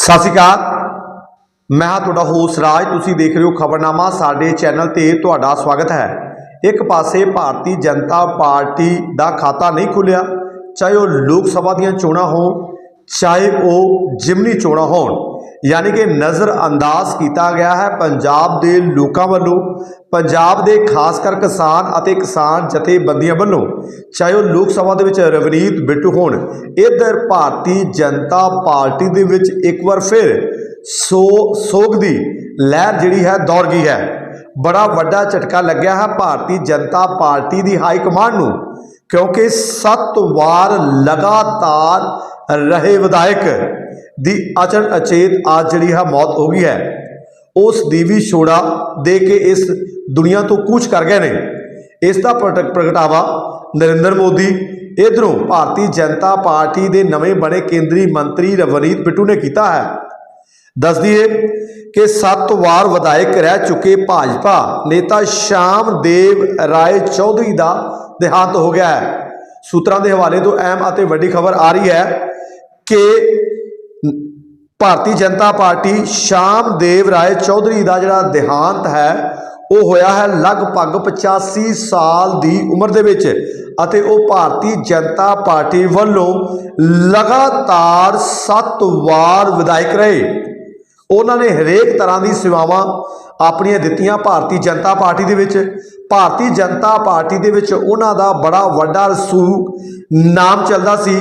ਸਤਿ ਸ਼੍ਰੀ ਅਕਾਲ। ਮੈਂ ਹਾਂ ਤੁਹਾਡਾ ਹੋਸ ਰਾਜ। ਤੁਸੀਂ ਦੇਖ ਰਹੇ ਹੋ ਖਬਰਨਾਮਾ। ਸਾਡੇ ਚੈਨਲ ਤੇ ਤੁਹਾਡਾ ਸਵਾਗਤ ਹੈ। ਇੱਕ ਪਾਸੇ ਭਾਰਤੀ ਜਨਤਾ ਪਾਰਟੀ ਦਾ ਖਾਤਾ ਨਹੀਂ ਖੁੱਲਿਆ, ਚਾਹੇ ਉਹ ਲੋਕ ਸਭਾ ਦੀਆਂ ਚੋਣਾਂ ਹੋਣ, ਚਾਹੇ ਉਹ ਜਿਮਨੀ ਚੋਣਾਂ ਹੋਣ। ਯਾਨੀ ਕਿ ਨਜ਼ਰ ਅੰਦਾਜ਼ ਕੀਤਾ ਗਿਆ ਹੈ ਪੰਜਾਬ ਦੇ ਲੋਕਾਂ ਵੱਲੋਂ, ਪੰਜਾਬ ਦੇ ਖਾਸ ਕਰ ਕਿਸਾਨ ਅਤੇ ਕਿਸਾਨ ਜਥੇਬੰਦੀਆਂ ਵੱਲੋਂ, ਚਾਹੇ ਉਹ ਲੋਕ ਸਭਾ ਦੇ ਵਿੱਚ ਰਵਨੀਤ ਬਿੱਟੂ ਹੋਣ, ਇਧਰ ਭਾਰਤੀ ਜਨਤਾ ਪਾਰਟੀ ਦੇ ਵਿੱਚ ਇੱਕ ਵਾਰ ਫਿਰ ਸੋ, ਸੋਗ ਦੀ ਲਹਿਰ ਜਿਹੜੀ ਹੈ ਦੌੜ ਗਈ ਹੈ। ਬੜਾ ਵੱਡਾ ਝਟਕਾ ਲੱਗਿਆ ਹੈ ਭਾਰਤੀ ਜਨਤਾ ਪਾਰਟੀ ਦੀ ਹਾਈ ਕਮਾਂਡ ਨੂੰ, ਕਿਉਂਕਿ ਸੱਤ ਵਾਰ ਲਗਾਤਾਰ ਰਹੇ ਵਿਧਾਇਕ ਦੀ ਅਚਨ ਅਚੇਤ ਅੱਜ ਜਿਹੜੀ ਹੈ ਮੌਤ ਹੋ ਗਈ ਹੈ। ਉਸ ਦੀ ਵੀ ਛੋੜਾ ਦੇ ਕੇ ਇਸ ਦੁਨੀਆ ਤੋਂ ਕੂਚ ਕਰ ਗਏ ਨੇ। ਇਸ ਦਾ ਪ੍ਰਗਟ- ਪ੍ਰਗਟਾਵਾ ਨਰਿੰਦਰ ਮੋਦੀ, ਇਧਰੋਂ ਭਾਰਤੀ ਜਨਤਾ ਪਾਰਟੀ ਦੇ ਨਵੇਂ ਬਣੇ ਕੇਂਦਰੀ ਮੰਤਰੀ ਰਵਨੀਤ ਬਿੱਟੂ ਨੇ ਕੀਤਾ ਹੈ। ਦੱਸ ਦਈਏ ਕਿ ਸੱਤ ਵਾਰ ਵਿਧਾਇਕ ਰਹਿ ਚੁੱਕੇ ਭਾਜਪਾ ਨੇਤਾ ਸ਼ਾਮ ਦੇਵ ਰਾਏ ਚੌਧਰੀ ਦਾ ਦੇਹਾਂਤ ਹੋ ਗਿਆ ਹੈ। ਸੂਤਰਾਂ ਦੇ ਹਵਾਲੇ ਤੋਂ ਅਹਿਮ ਅਤੇ ਵੱਡੀ ਖਬਰ ਆ ਰਹੀ ਹੈ ਕਿ ਭਾਰਤੀ ਜਨਤਾ ਪਾਰਟੀ ਸ਼ਾਮ ਦੇਵ ਰਾਏ ਚੌਧਰੀ ਦਾ ਜਿਹੜਾ ਦੇਹਾਂਤ ਹੈ, ਉਹ ਹੋਇਆ ਹੈ ਲਗਭਗ 85 ਸਾਲ ਦੀ ਉਮਰ ਦੇ ਵਿੱਚ ਅਤੇ ਉਹ ਭਾਰਤੀ ਜਨਤਾ ਪਾਰਟੀ ਵੱਲੋਂ ਲਗਾਤਾਰ 7 ਵਾਰ ਵਿਧਾਇਕ ਰਹੇ। ਉਹਨਾਂ ਨੇ ਹਰੇਕ ਤਰ੍ਹਾਂ ਦੀ ਸੇਵਾਵਾਂ ਆਪਣੀਆਂ ਦਿੱਤੀਆਂ ਭਾਰਤੀ ਜਨਤਾ ਪਾਰਟੀ ਦੇ ਵਿੱਚ। ਭਾਰਤੀ ਜਨਤਾ ਪਾਰਟੀ ਦੇ ਵਿੱਚ ਉਹਨਾਂ ਦਾ ਬੜਾ ਵੱਡਾ ਰਸੂਖ ਨਾਮ ਚੱਲਦਾ ਸੀ।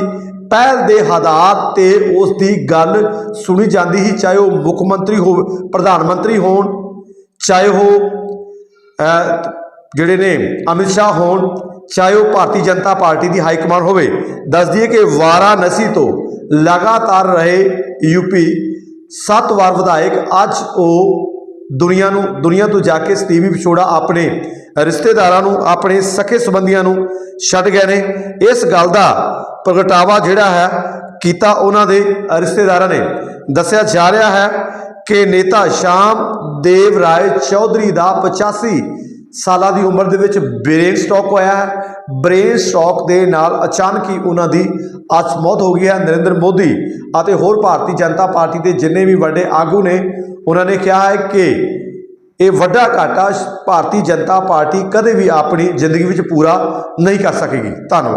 ਪਹਿਲ ਦੇ ਹਾਲਾਤ ਤੇ ਉਸ ਦੀ ਗੱਲ ਸੁਣੀ ਜਾਂਦੀ ਸੀ, ਚਾਹੇ ਉਹ ਮੁੱਖ ਮੰਤਰੀ ਹੋਵੇ, ਪ੍ਰਧਾਨ ਮੰਤਰੀ ਹੋਣ, ਚਾਹੇ ਉਹ ਜਿਹੜੇ ਨੇ ਅਮਿਤ ਸ਼ਾਹ ਹੋਣ, ਚਾਹੇ ਉਹ ਭਾਰਤੀ ਜਨਤਾ ਪਾਰਟੀ ਦੀ ਹਾਈ ਕਮਾਂਡ ਹੋਵੇ, ਦੱਸ ਦਈਏ ਕਿ ਵਾਰਾਣਸੀ ਤੋਂ ਲਗਾਤਾਰ ਰਹੇ ਯੂਪੀ ਸੱਤ ਵਾਰ ਵਿਧਾਇਕ, ਅੱਜ ਉਹ ਦੁਨੀਆ ਨੂੰ, ਦੁਨੀਆ ਤੋਂ ਜਾ ਕੇ ਸਟੀਵੀ ਵਿਛੋੜਾ ਆਪਣੇ ਰਿਸ਼ਤੇਦਾਰਾਂ ਨੂੰ, ਆਪਣੇ ਸਕੇ ਸੰਬੰਧੀਆਂ ਨੂੰ ਛੱਡ ਗਏ ਨੇ। ਇਸ ਗੱਲ ਦਾ ਪ੍ਰਗਟਾਵਾ ਜਿਹੜਾ ਹੈ ਕੀਤਾ ਉਹਨਾਂ ਦੇ ਰਿਸ਼ਤੇਦਾਰਾਂ ਨੇ। ਦੱਸਿਆ ਜਾ ਰਿਹਾ ਹੈ ਕਿ ਨੇਤਾ ਸ਼ਾਮ ਦੇਵ ਰਾਏ ਚੌਧਰੀ ਦਾ 85 ਸਾਲਾਂ ਦੀ ਉਮਰ ਦੇ ਵਿੱਚ ਬ੍ਰੇਨ ਸਟ੍ਰੋਕ ਹੋਇਆ ਹੈ। ਬ੍ਰੇਨ ਸਟ੍ਰੋਕ ਦੇ ਨਾਲ ਅਚਾਨਕ ਹੀ ਉਹਨਾਂ ਦੀ ਅੱਜ ਮੌਤ ਹੋ ਗਈ ਹੈ। ਨਰਿੰਦਰ ਮੋਦੀ ਅਤੇ ਹੋਰ ਭਾਰਤੀ ਜਨਤਾ ਪਾਰਟੀ ਦੇ ਜਿੰਨੇ ਵੀ ਵੱਡੇ ਆਗੂ ਨੇ, ਉਹਨਾਂ ਨੇ ਕਿਹਾ ਹੈ ਕਿ ਇਹ ਵੱਡਾ ਘਾਟਾ ਭਾਰਤੀ ਜਨਤਾ ਪਾਰਟੀ ਕਦੇ ਵੀ ਆਪਣੀ ਜ਼ਿੰਦਗੀ ਵਿੱਚ ਪੂਰਾ ਨਹੀਂ ਕਰ ਸਕੇਗੀ। ਧੰਨਵਾਦ।